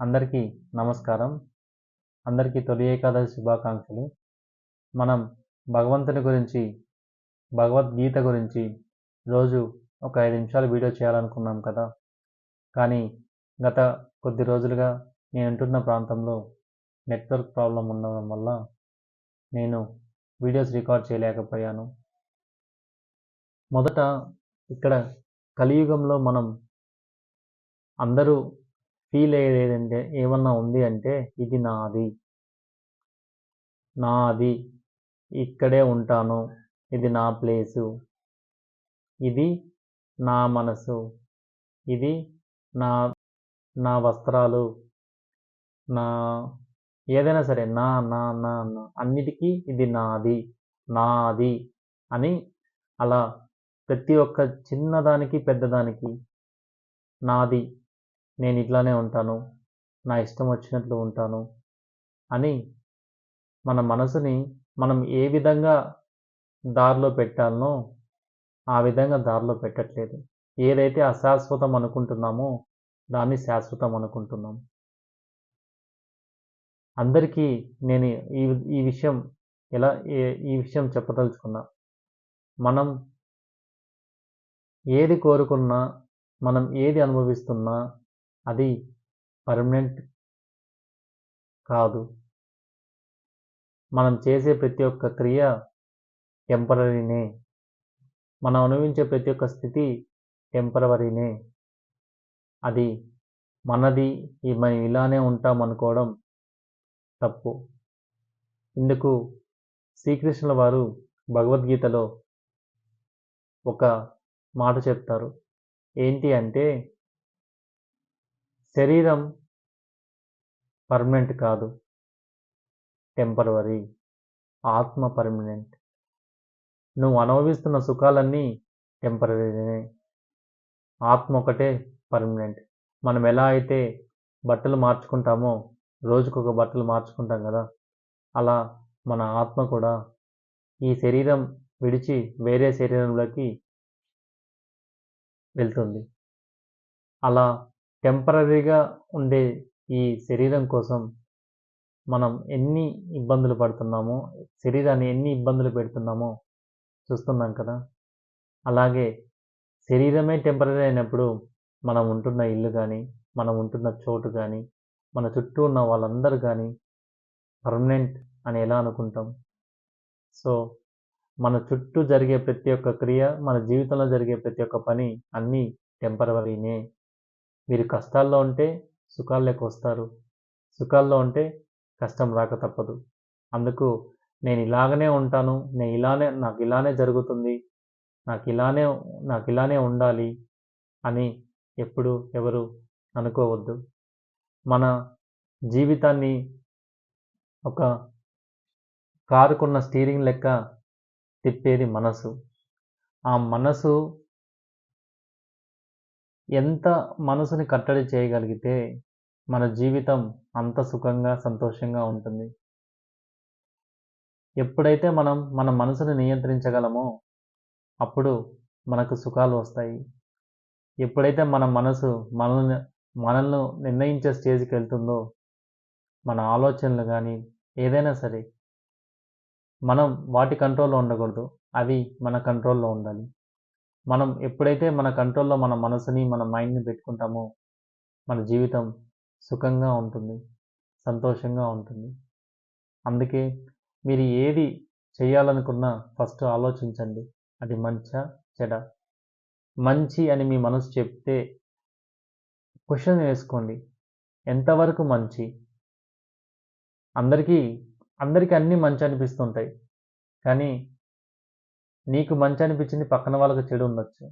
అందరికీ నమస్కారం. అందరికీ తొలి ఏకాదశి శుభాకాంక్షలు. మనం భగవంతుని గురించి భగవద్గీత గురించి రోజు ఒక ఐదు నిమిషాలు వీడియో చేయాలనుకున్నాం కదా. కానీ గత కొద్ది రోజులుగా నేను ఉంటున్న ప్రాంతంలో నెట్వర్క్ ప్రాబ్లం ఉండడం వల్ల నేను వీడియోస్ రికార్డ్ చేయలేకపోయాను. మొదట ఇక్కడ కలియుగంలో మనం అందరూ ఫీల్ అయ్యేదంటే ఏమన్నా ఉంది అంటే ఇది నాది. నాది. ఇక్కడే ఉంటాను. ఇది నా ప్లేసు. ఇది నా మనసు. ఇది నా నా వస్త్రాలు. నా ఏదైనా సరే నా నా నా నా అన్నిటికీ ఇది నాది. నాది అని అలా ప్రతి ఒక్క చిన్నదానికి పెద్దదానికి నాది నేను ఇట్లానే ఉంటాను నా ఇష్టం వచ్చినట్లు ఉంటాను అని మన మనసుని మనం ఏ విధంగా దారిలో పెట్టాలనో ఆ విధంగా దారిలో పెట్టట్లేదు. ఏదైతే అశాశ్వతం అనుకుంటున్నామో దాన్ని శాశ్వతం అనుకుంటున్నాం. అందరికీ నేను ఈ ఈ విషయం ఎలా ఈ విషయం చెప్పదలుచుకున్నా. మనం ఏది కోరుకున్నా మనం ఏది అనుభవిస్తున్నా అది పర్మనెంట్ కాదు. మనం చేసే ప్రతి ఒక్క క్రియ టెంపరీనే మనం అనుభవించే ప్రతి ఒక్క స్థితి టెంపరవరీనే అది మనది మనం ఇలానే ఉంటాం అనుకోవడం తప్పు. ఇందుకు శ్రీకృష్ణుల వారు భగవద్గీతలో ఒక మాట చెప్తారు. ఏంటి అంటే శరీరం పర్మనెంట్ కాదు. టెంపరవరీ ఆత్మ పర్మనెంట్. నువ్వు అనుభవిస్తున్న సుఖాలన్నీ టెంపరీనే ఆత్మ ఒకటే పర్మనెంట్. మనం ఎలా అయితే బట్టలు మార్చుకుంటామో రోజుకొక బట్టలు మార్చుకుంటాం కదా అలా మన ఆత్మ కూడా ఈ శరీరం విడిచి వేరే శరీరంలోకి వెళ్తుంది. అలా టెంపరీగా ఉండే ఈ శరీరం కోసం మనం ఎన్ని ఇబ్బందులు పడుతున్నామో శరీరాన్ని ఎన్ని ఇబ్బందులు పెడుతున్నామో చూస్తున్నాం కదా. అలాగే శరీరమే టెంపరీ అయినప్పుడు మనం ఉంటున్న ఇల్లు కానీ మనం ఉంటున్న చోటు కానీ మన చుట్టూ ఉన్న వాళ్ళందరూ కానీ పర్మనెంట్ అని ఎలా అనుకుంటాం? సో మన చుట్టూ జరిగే ప్రతి ఒక్క క్రియ మన జీవితంలో జరిగే ప్రతి ఒక్క పని అన్నీ టెంపరవరీనే మీరు కష్టాల్లో ఉంటే సుఖాల్లోకి వస్తారు. సుఖాల్లో ఉంటే కష్టం రాక తప్పదు. అందుకు నేను ఇలాగనే ఉంటాను. నేను ఇలానే నాకు ఇలానే జరుగుతుంది. నాకు ఇలానే నాకు ఇలానే ఉండాలి అని ఎప్పుడు ఎవరు అనుకోవద్దు. మన జీవితాన్ని ఒక కారుకున్న స్టీరింగ్ లెక్క తిప్పేది మనసు. ఆ మనసు ఎంత మనసుని కట్టడి చేయగలిగితే మన జీవితం అంత సుఖంగా సంతోషంగా ఉంటుంది? ఎప్పుడైతే మనం మన మనసుని నియంత్రించగలమో అప్పుడు మనకు సుఖాలు వస్తాయి. ఎప్పుడైతే మన మనసు మనల్ని మనల్ని నిర్ణయించే స్టేజ్కి వెళ్తుందో మన ఆలోచనలు కానీ ఏదైనా సరే మనం వాటి కంట్రోల్లో ఉండకూడదు. అవి మన కంట్రోల్లో ఉండాలి. మనం ఎప్పుడైతే మన కంట్రోల్లో మన మనసుని మన మైండ్ని పెట్టుకుంటామో మన జీవితం సుఖంగా ఉంటుంది సంతోషంగా ఉంటుంది. అందుకే మీరు ఏది చేయాలనుకున్నా ఫస్ట్ ఆలోచించండి. అది మంచా చెడ? మంచి అని మీ మనసు చెప్తే క్వశ్చన్ వేసుకోండి. ఎంతవరకు మంచి? అందరికీ అందరికీ అన్నీ మంచి అనిపిస్తుంటాయి. కానీ నీకు మంచి అనిపించింది పక్కన వాళ్ళకి చెడు ఉండొచ్చు.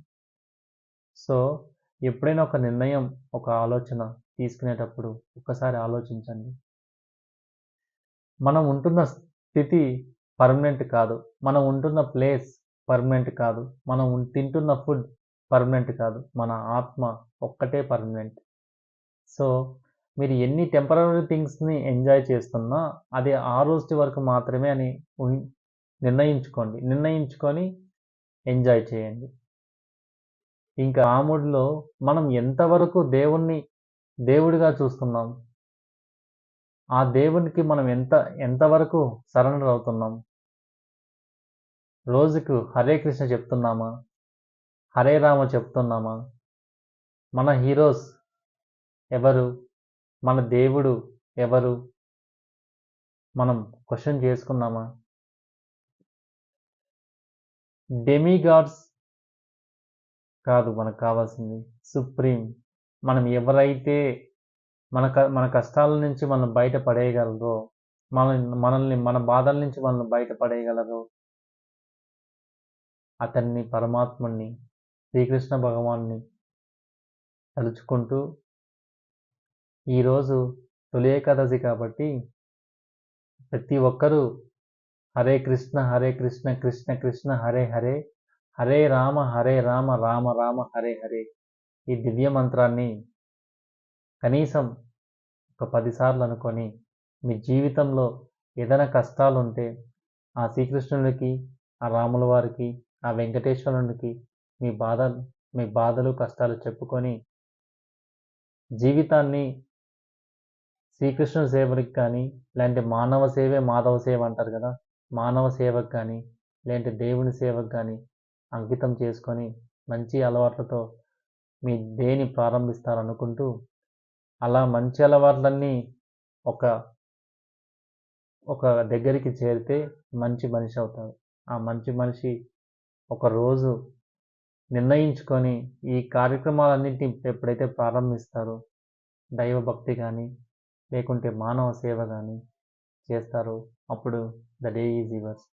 సో ఎప్పుడైనా ఒక నిర్ణయం ఒక ఆలోచన తీసుకునేటప్పుడు ఒక్కసారి ఆలోచించండి. మనం ఉంటున్న స్థితి పర్మనెంట్ కాదు. మనం ఉంటున్న ప్లేస్ పర్మనెంట్ కాదు. మనం తింటున్న ఫుడ్ పర్మనెంట్ కాదు. మన ఆత్మ ఒక్కటే పర్మనెంట్. సో మీరు ఎన్ని టెంపరీ థింగ్స్ని ఎంజాయ్ చేస్తున్నా అది ఆ రోజు వరకు మాత్రమే అని నిర్ణయించుకోండి. నిర్ణయించుకొని ఎంజాయ్ చేయండి. ఇంకా రాముడిలో మనం ఎంతవరకు దేవుణ్ణి దేవుడిగా చూస్తున్నాం? ఆ దేవునికి మనం ఎంత ఎంతవరకు సరెండర్ అవుతున్నాం రోజుకు హరే కృష్ణ చెప్తున్నామా? హరే రామ చెప్తున్నామా? మన హీరోస్ ఎవరు? మన దేవుడు ఎవరు? మనం క్వశ్చన్ చేసుకున్నామా? డెమిగాడ్స్ కాదు మనకు కావాల్సింది సుప్రీం. మనం ఎవరైతే మన క మన కష్టాల నుంచి మనం బయట పడేయగలరో మన మనల్ని మన బాధల నుంచి మనల్ని బయట పడేయగలరో అతన్ని పరమాత్ముణ్ణి శ్రీకృష్ణ భగవాన్ని తలుచుకుంటూ ఈరోజు తొలి ఏకాదశి కాబట్టి ప్రతి ఒక్కరూ హరే కృష్ణ హరే కృష్ణ కృష్ణ కృష్ణ హరే హరే. హరే రామ హరే రామ రామ రామ హరే హరే. ఈ దివ్య మంత్రాన్ని కనీసం ఒక పదిసార్లు అనుకొని మీ జీవితంలో ఏదైనా కష్టాలు ఉంటే ఆ శ్రీకృష్ణుడికి ఆ రాముల వారికి ఆ వెంకటేశ్వరునికి మీ బాధ మీ బాధలు కష్టాలు చెప్పుకొని జీవితాన్ని శ్రీకృష్ణ సేవకి కానీ లేదంటే మానవ సేవే మాధవ సేవ అంటారు కదా మానవ సేవకు కానీ లేదంటే దేవుని సేవకు కానీ అంకితం చేసుకొని మంచి అలవాట్లతో మీ దేని ప్రారంభిస్తారనుకుంటూ అలా మంచి అలవాట్లన్నీ ఒక ఒక దగ్గరికి చేరితే మంచి మనిషి అవుతారు ఆ మంచి మనిషి ఒక రోజు నిర్ణయించుకొని ఈ కార్యక్రమాలన్నింటినీ ఎప్పుడైతే ప్రారంభిస్తారో దైవభక్తి కానీ లేకుంటే మానవ సేవ కానీ చేస్తారో అప్పుడు ద డే ఈజ్ యువర్స్.